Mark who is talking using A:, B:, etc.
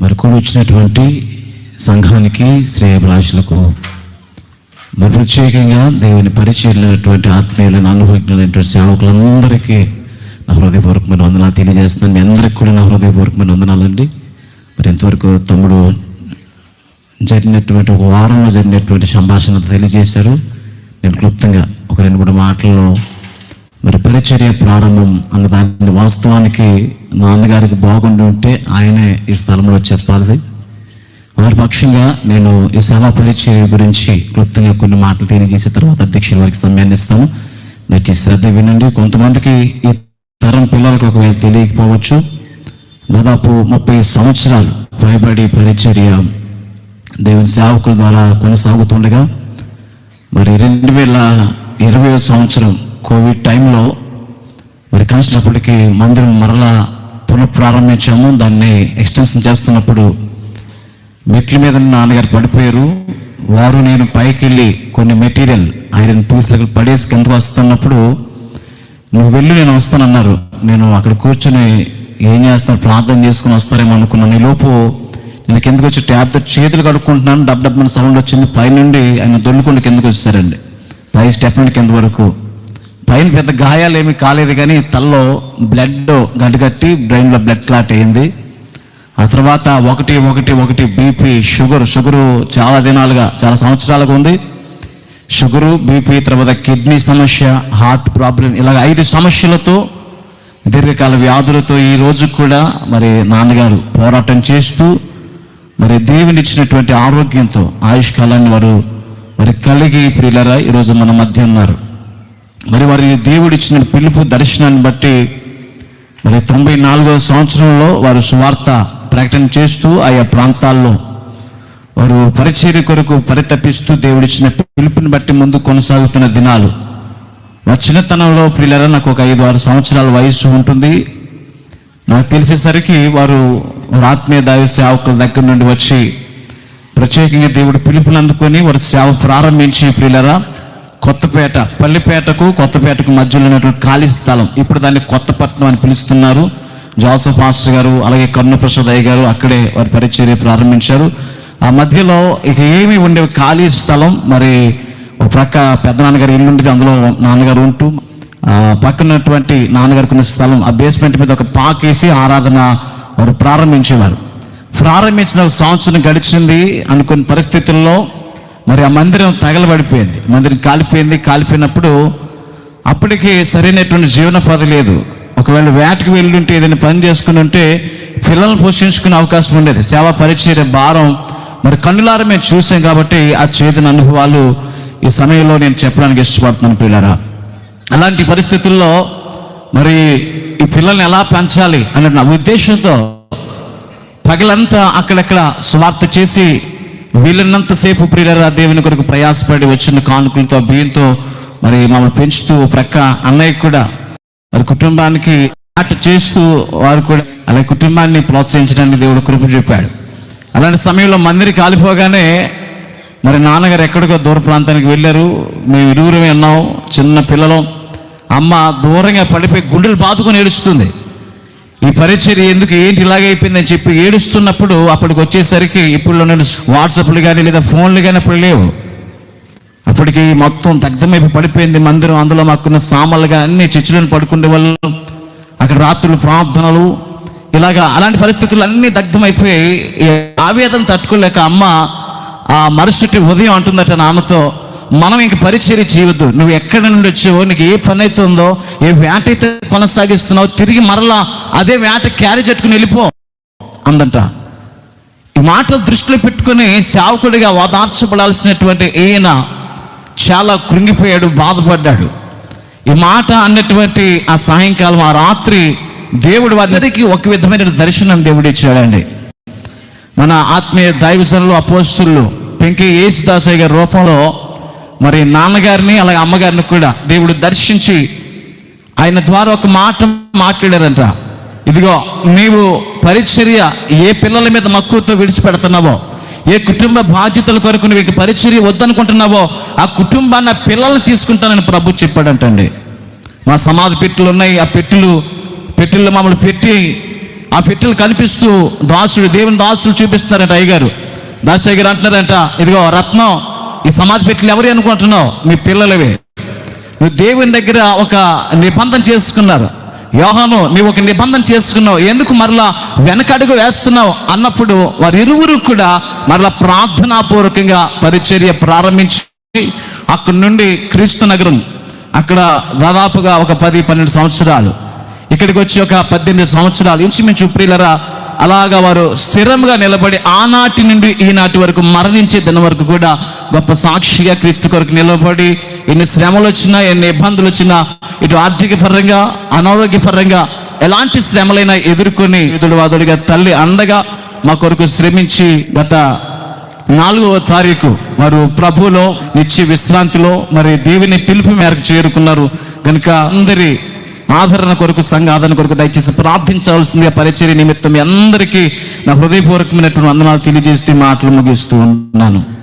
A: మరి కూడా వచ్చినటువంటి సంఘానికి శ్రేయభిలాషులకు మరి ప్రత్యేకంగా దేవుని పరిచయమైనటువంటి ఆత్మీయులను అనుభవించినటువంటి సేవకులందరికీ నా హృదయపూర్వకమైన వందనాలు తెలియజేస్తున్నాను. మీ అందరికి కూడా నా హృదయపూర్వకమైన వందనాలండి. మరి ఇంతవరకు తమ్ముడు జరిగినటువంటి ఒక వారంలో జరిగినటువంటి సంభాషణ తెలియజేశారు. నేను క్లుప్తంగా ఒక రెండు మూడు మాటల్లో మరి పరిచర్య ప్రారంభం అన్న దాన్ని వాస్తవానికి నాన్నగారికి బాగుండి ఉంటే ఆయనే ఈ స్థలంలో చెప్పాల్సి. వారి పక్షంగా నేను ఈ సభా పరిచర్య గురించి క్లుప్తంగా కొన్ని మాటలు తెలియజేసిన తర్వాత అధ్యక్షుల వారికి సమయాన్ని ఇస్తాను. దయచేసి శ్రద్ధ వినండి. కొంతమందికి ఈ తరం పిల్లలకు ఒకవేళ తెలియకపోవచ్చు. దాదాపు ముప్పై సంవత్సరాలు పైబడి పరిచర్య దేవుని సేవకుల ద్వారా కొనసాగుతుండగా మరి రెండు వేల ఇరవై సంవత్సరం కోవిడ్ టైంలో మరి కలిసినప్పటికీ మందిరం మరలా పునఃప్రారంభించాము. దాన్ని ఎక్స్టెన్షన్ చేస్తున్నప్పుడు మెట్ల మీద నాన్నగారు పడిపోయారు. వారు నేను పైకి వెళ్ళి కొన్ని మెటీరియల్ ఐరన్ పీసులకు పడేసి కిందకు వస్తున్నప్పుడు నువ్వు వెళ్ళి నేను వస్తానన్నారు. నేను అక్కడ కూర్చొని ఏం చేస్తాను ప్రార్థన చేసుకుని వస్తారేమో అనుకున్నాను. ఈలోపు లోపు నేను కిందకు వచ్చి ట్యాబ్తో చేతులు కడుక్కుంటున్నాను. డబ్ డబ్బున సౌండ్ వచ్చింది. పైనుండి ఆయన దొల్లుకుండా కిందకు వచ్చేసారండి. పై స్టెప్ నుండి కింద వరకు పైన పెద్ద గాయాలు ఏమీ కాలేదు కానీ తల్లో బ్లడ్ గడ్డగట్టి బ్రెయిన్లో బ్లడ్ క్లాట్ అయింది. ఆ తర్వాత ఒకటి ఒకటి ఒకటి బీపీ షుగర్ షుగరు చాలా దినాలుగా చాలా సంవత్సరాలుగా ఉంది. షుగరు బీపీ తర్వాత కిడ్నీ సమస్య హార్ట్ ప్రాబ్లం ఇలాగ ఐదు సమస్యలతో దీర్ఘకాల వ్యాధులతో ఈ రోజు కూడా మరి నాన్నగారు పోరాటం చేస్తూ మరి దేవుని ఇచ్చినటువంటి ఆరోగ్యంతో ఆయుష్కాలాన్ని వారు మరి కలిగి ప్రియులరా ఈరోజు మన మధ్య ఉన్నారు. మరి వారి దేవుడు ఇచ్చిన పిలుపు దర్శనాన్ని బట్టి మరి తొంభై నాలుగవ సంవత్సరంలో వారు సువార్త ప్రకటన చేస్తూ ఆయా ప్రాంతాల్లో వారు పరిచర్య కొరకు పరితపిస్తూ దేవుడిచ్చిన పిలుపుని బట్టి ముందు కొనసాగుతున్న దినాలు. నా చిన్నతనంలో ప్రియులరా నాకు ఒక ఐదు ఆరు సంవత్సరాల వయసు ఉంటుంది. నాకు తెలిసేసరికి వారు ఆత్మీయ దైవ సేవకుల దగ్గర నుండి వచ్చి ప్రత్యేకంగా దేవుడు పిలుపుని అందుకొని వారు సేవ ప్రారంభించి ప్రియులరా కొత్తపేట పల్లిపేటకు కొత్తపేటకు మధ్యలో ఉన్నటువంటి ఖాళీ స్థలం. ఇప్పుడు దాన్ని కొత్తపట్నం అని పిలుస్తున్నారు. జోసఫ్ మాస్టర్ గారు అలాగే కరుణప్రసాద్ అయ్య గారు అక్కడే వారి పరిచర్య ప్రారంభించారు. ఆ మధ్యలో ఇక ఏమి ఉండే ఖాళీ స్థలం. మరి ఒక ప్రక్క పెద్దనాన్నగారు ఇల్లు ఉండేది అందులో నాన్నగారు ఉంటూ. పక్కనటువంటి నాన్నగారికి ఉన్న స్థలం ఆ బేస్మెంట్ మీద ఒక పాకేసి ఆరాధన వారు ప్రారంభించేవారు. ప్రారంభించిన ఒక సంవత్సరం గడిచింది అనుకున్న పరిస్థితుల్లో మరి ఆ మందిరం తగలబడిపోయింది. మందిరం కాలిపోయింది. కాలిపోయినప్పుడు అప్పటికి సరైనటువంటి జీవనోపాధి లేదు. ఒకవేళ వేటకి వెళ్ళుంటే ఏదైనా పని చేసుకుని ఉంటే పిల్లల్ని పోషించుకునే అవకాశం ఉండేది. సేవా పరిచయ భారం మరి కన్నులారా మేము చూసాం కాబట్టి ఆ చేతిన అనుభవాలు ఈ సమయంలో నేను చెప్పడానికి ఇష్టపడుతున్నాను పిల్లరా అలాంటి పరిస్థితుల్లో మరి ఈ పిల్లల్ని ఎలా పెంచాలి అన్న నా ఉద్దేశంతో పగలంతా అక్కడక్కడ స్వార్థ చేసి వీళ్ళన్నంతసేపు ప్రియులరా దేవుని కొరకు ప్రయాసపడి వచ్చిన కానుకలతో బియ్యంతో మరి మమ్మల్ని పెంచుతూ ప్రక్క అన్నయ్య కూడా మరి కుటుంబానికి ఆట చేస్తూ వారు కూడా అలాగే కుటుంబాన్ని ప్రోత్సహించడానికి దేవుడు కృప చెప్పాడు అలాంటి సమయంలో మందిరి కాలిపోగానే మరి నాన్నగారు ఎక్కడికో దూర ప్రాంతానికి వెళ్ళారు. మేము ఇరువురమే ఉన్నాం చిన్న పిల్లలం. అమ్మ దూరంగా పడిపోయి గుండెలు బాదుకొని ఏడుస్తుంది. ఈ పరిచర్య ఎందుకు ఏంటి ఇలాగైపోయిందని చెప్పి ఏడుస్తున్నప్పుడు అప్పటికి వచ్చేసరికి ఇప్పుడు నేను వాట్సాప్లు కానీ లేదా ఫోన్లు కానీ అప్పుడు లేవు. అప్పటికి మొత్తం దగ్ధమైపోయి పడిపోయింది మందిరం. అందులో మాకున్న సామాన్లుగా అన్ని చర్చిలను పడుకునే వాళ్ళు. అక్కడ రాత్రులు ప్రార్థనలు. ఇలాగా అలాంటి పరిస్థితులు అన్నీ దగ్ధమైపోయి ఆవేదన తట్టుకోలేక అమ్మ ఆ మరుసటి ఉదయం అంటుందట నాన్నతో మనం ఇంక పరిచర్య చేయవద్దు నువ్వు ఎక్కడి నుండి వచ్చావో నీకు ఏ పని అయితే ఉందో ఏ వేట అయితే కొనసాగిస్తున్నావో తిరిగి మరలా అదే వేట క్యారీ చెట్టుకుని వెళ్ళిపో అందంట. ఈ మాటలు దృష్టిలో పెట్టుకుని సేవకుడిగా ఓదార్చబడాల్సినటువంటి ఈయన చాలా కృంగిపోయాడు బాధపడ్డాడు. ఈ మాట అన్నటువంటి ఆ సాయంకాలం ఆ రాత్రి దేవుడు వారికి ఒక విధమైన దర్శనం దేవుడు ఇచ్చాడండి. మన ఆత్మీయ దైవజనులు అపోస్తులు పెంకి యేసుదాసయ్య గారి రూపంలో మరి నాన్నగారిని అలాగే అమ్మగారిని కూడా దేవుడు దర్శించి ఆయన ద్వారా ఒక మాట మాట్లాడారంట. ఇదిగో నీవు పరిచర్య ఏ పిల్లల మీద మక్కువతో విడిచిపెడుతున్నావో ఏ కుటుంబ బాధ్యతల కొరకు నువ్వు ఇక పరిచర్య వద్దనుకుంటున్నావో ఆ కుటుంబాన్ని ఆ పిల్లల్ని తీసుకుంటానని ప్రభు చెప్పాడంటండి. మా సమాధి పెట్టెలు ఉన్నాయి ఆ పెట్టెలు పెట్టెల్లో మమ్మల్ని పెట్టి ఆ పెట్టెలు కనిపిస్తూ దాసుడు దేవుని దాసులు చూపిస్తున్నారంట అయ్యగారు. దాసయ్య గారు అంటున్నారంట ఇదిగో రత్నం ఈ సమాధి పెట్టలు ఎవరు అనుకుంటున్నావు? మీ పిల్లలవే. నువ్వు దేవుని దగ్గర ఒక నిబంధన చేసుకున్నారు. యోహాను నీవు ఒక నిబంధన చేసుకున్నావు. ఎందుకు మరలా వెనకడుగు వేస్తున్నావు? అన్నప్పుడు వారి ఇరువురు కూడా మరలా ప్రార్థనాపూర్వకంగా పరిచర్య ప్రారంభించి అక్కడి నుండి క్రీస్తు నగరం అక్కడ దాదాపుగా ఒక పది పన్నెండు సంవత్సరాలు ఇక్కడికి వచ్చి ఒక పద్దెనిమిది సంవత్సరాలు ఇంచుమించు ప్రియులరా అలాగా వారు స్థిరంగా నిలబడి ఆనాటి నుండి ఈనాటి వరకు మరణించే దినం వరకు కూడా గొప్ప సాక్షిగా క్రీస్తు కొరకు నిలబడి ఎన్ని శ్రమలు వచ్చినా ఎన్ని ఇబ్బందులు వచ్చినా ఇటు ఆర్థిక పరంగా ఎలాంటి శ్రమలైనా ఎదుర్కొని ఎదుడు తల్లి అండగా మా కొరకు శ్రమించి గత నాలుగవ తారీఖు వారు ప్రభులో నిత్య విశ్రాంతిలో మరి దేవుని పిలుపు మేరకు చేరుకున్నారు. కనుక అందరి ఆదరణ కొరకు సంఘ ఆదరణ కొరకు దయచేసి ప్రార్థించవలసిందిగా పరిచర్య నిమిత్తం అందరికీ నా హృదయపూర్వకమైనటువంటి వందనాలు తెలియజేస్తూ మాటలు ముగిస్తూ ఉన్నాను.